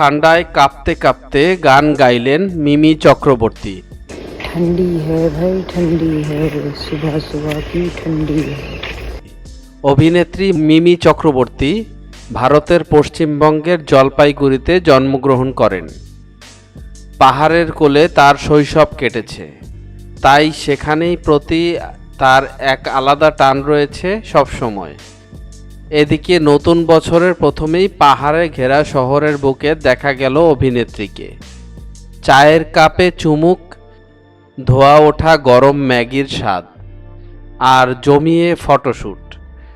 ঠান্ডায় কাঁপতে কাঁপতে গান গাইলেন মিমি চক্রবর্তী। ঠান্ডি ভাই ঠান্ডি ঠান্ডি অভিনেত্রী মিমি চক্রবর্তী ভারতের পশ্চিমবঙ্গের জলপাইগুড়িতে জন্মগ্রহণ করেন। পাহাড়ের কোলে তার শৈশব কেটেছে। তাই সেখানেই প্রতি তার এক আলাদা টান রয়েছে সবসময়। এদিকে নতুন বছরের প্রথমেই পাহাড়ে ঘেরা শহরের বুকে দেখা গেল অভিনেত্রীকে। চায়ের কাপে চুমুক, ধোয়া ওঠা গরম ম্যাগির স্বাদ, আর জমিয়ে ফটোশ্যুট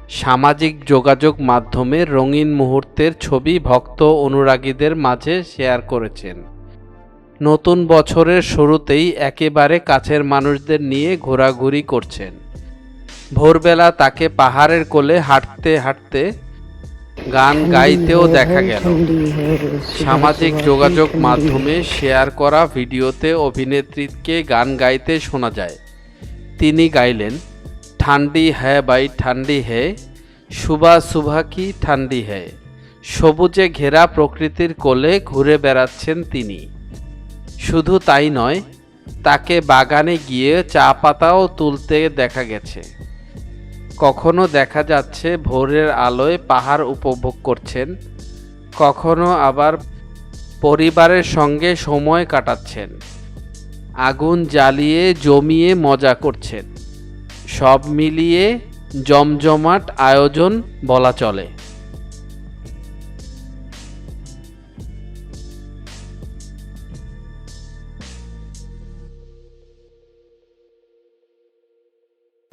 সামাজিক যোগাযোগ মাধ্যমে রঙিন মুহূর্তের ছবি ভক্ত অনুরাগীদের মাঝে শেয়ার করেছেন। নতুন বছরের শুরুতেই একেবারে কাছের মানুষদের নিয়ে ঘোরাঘুরি করছেন। ভোরবেলা তাকে পাহাড়ের কোলে হাঁটতে হাঁটতে গান গাইতেও দেখা গেল। সামাজিক যোগাযোগ মাধ্যমে শেয়ার করা ভিডিওতে অভিনেত্রীকে গান গাইতে শোনা যায়। তিনি গাইলেন, ঠান্ডি হ্যাঁ বাই ঠান্ডি হে সুবা সুভা কি ঠান্ডি হে সবুজে ঘেরা প্রকৃতির কোলে ঘুরে বেড়াচ্ছেন তিনি। শুধু তাই নয়, তাকে বাগানে গিয়ে চা পাতাও তুলতে দেখা গেছে। কখনো দেখা যাচ্ছে ভোরের আলোয় পাহাড় উপভোগ করছেন, কখনো আবার পরিবারের সঙ্গে সময় কাটাচ্ছেন, আগুন জ্বালিয়ে জমিয়ে মজা করছেন। সব মিলিয়ে জমজমাট আয়োজন বলা চলে।